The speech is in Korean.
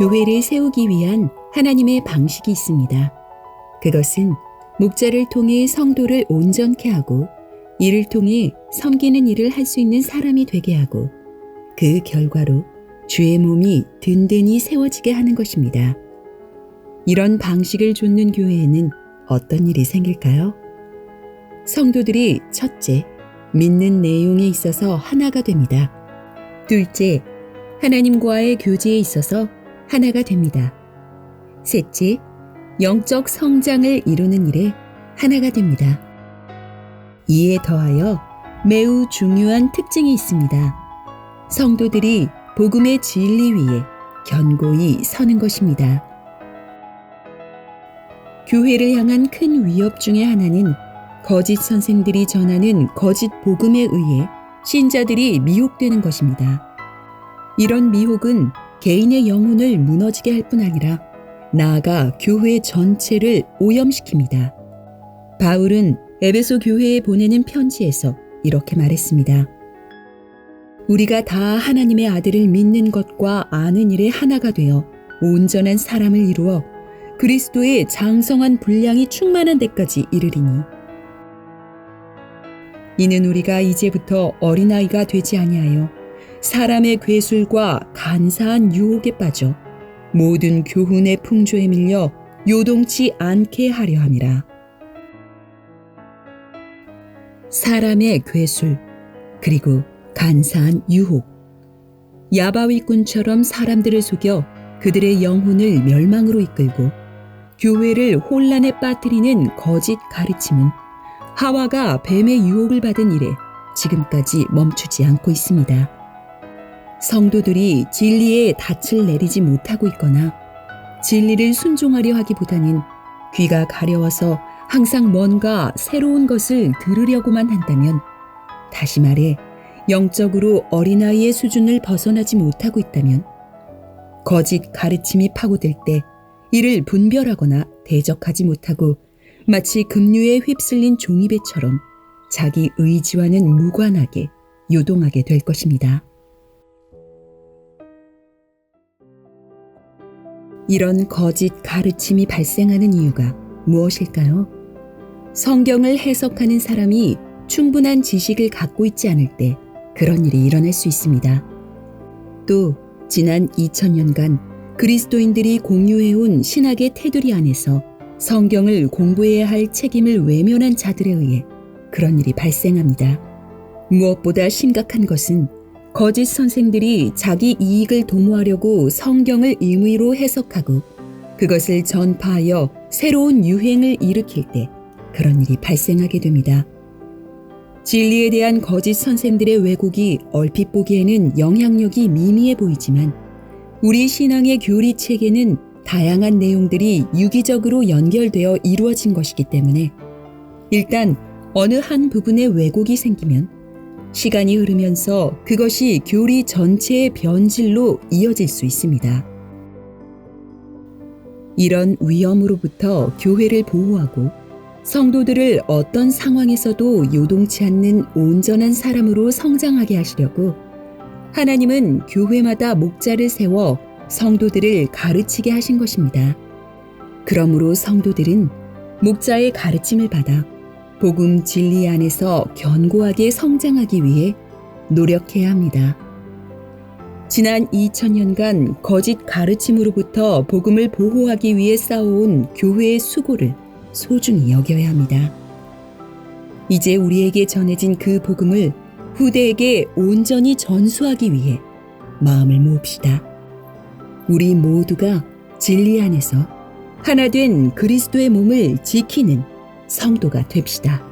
교회를 세우기 위한 하나님의 방식이 있습니다. 그것은 목자를 통해 성도를 온전케 하고 이를 통해 섬기는 일을 할 수 있는 사람이 되게 하고 그 결과로 주의 몸이 든든히 세워지게 하는 것입니다. 이런 방식을 좇는 교회에는 어떤 일이 생길까요? 성도들이 첫째, 믿는 내용에 있어서 하나가 됩니다. 둘째, 하나님과의 교제에 있어서 하나가 됩니다. 셋째, 영적 성장을 이루는 일에 하나가 됩니다. 이에 더하여 매우 중요한 특징이 있습니다. 성도들이 복음의 진리 위에 견고히 서는 것입니다. 교회를 향한 큰 위협 중의 하나는 거짓 선생들이 전하는 거짓 복음에 의해 신자들이 미혹되는 것입니다. 이런 미혹은 개인의 영혼을 무너지게 할 뿐 아니라 나아가 교회 전체를 오염시킵니다. 바울은 에베소 교회에 보내는 편지에서 이렇게 말했습니다. 우리가 다 하나님의 아들을 믿는 것과 아는 일에 하나가 되어 온전한 사람을 이루어 그리스도의 장성한 분량이 충만한 데까지 이르리니 이는 우리가 이제부터 어린아이가 되지 아니하여 사람의 괴술과 간사한 유혹에 빠져 모든 교훈의 풍조에 밀려 요동치 않게 하려 함이라. 사람의 괴술 그리고 간사한 유혹 야바위꾼처럼 사람들을 속여 그들의 영혼을 멸망으로 이끌고 교회를 혼란에 빠뜨리는 거짓 가르침은 하와가 뱀의 유혹을 받은 이래 지금까지 멈추지 않고 있습니다. 성도들이 진리에 닻을 내리지 못하고 있거나 진리를 순종하려 하기보다는 귀가 가려워서 항상 뭔가 새로운 것을 들으려고만 한다면 다시 말해 영적으로 어린아이의 수준을 벗어나지 못하고 있다면 거짓 가르침이 파고들 때 이를 분별하거나 대적하지 못하고 마치 급류에 휩쓸린 종이배처럼 자기 의지와는 무관하게 요동하게 될 것입니다. 이런 거짓 가르침이 발생하는 이유가 무엇일까요? 성경을 해석하는 사람이 충분한 지식을 갖고 있지 않을 때 그런 일이 일어날 수 있습니다. 또 지난 2000년간 그리스도인들이 공유해온 신학의 테두리 안에서 성경을 공부해야 할 책임을 외면한 자들에 의해 그런 일이 발생합니다. 무엇보다 심각한 것은 거짓 선생들이 자기 이익을 도모하려고 성경을 임의로 해석하고 그것을 전파하여 새로운 유행을 일으킬 때 그런 일이 발생하게 됩니다. 진리에 대한 거짓 선생들의 왜곡이 얼핏 보기에는 영향력이 미미해 보이지만 우리 신앙의 교리 체계는 다양한 내용들이 유기적으로 연결되어 이루어진 것이기 때문에 일단 어느 한 부분에 왜곡이 생기면 시간이 흐르면서 그것이 교리 전체의 변질로 이어질 수 있습니다. 이런 위험으로부터 교회를 보호하고 성도들을 어떤 상황에서도 요동치 않는 온전한 사람으로 성장하게 하시려고 하나님은 교회마다 목자를 세워 성도들을 가르치게 하신 것입니다. 그러므로 성도들은 목자의 가르침을 받아 복음 진리 안에서 견고하게 성장하기 위해 노력해야 합니다. 지난 2000년간 거짓 가르침으로부터 복음을 보호하기 위해 쌓아온 교회의 수고를 소중히 여겨야 합니다. 이제 우리에게 전해진 그 복음을 후대에게 온전히 전수하기 위해 마음을 모읍시다. 우리 모두가 진리 안에서 하나 된 그리스도의 몸을 지키는 성도가 됩시다.